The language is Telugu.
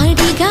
അരികാ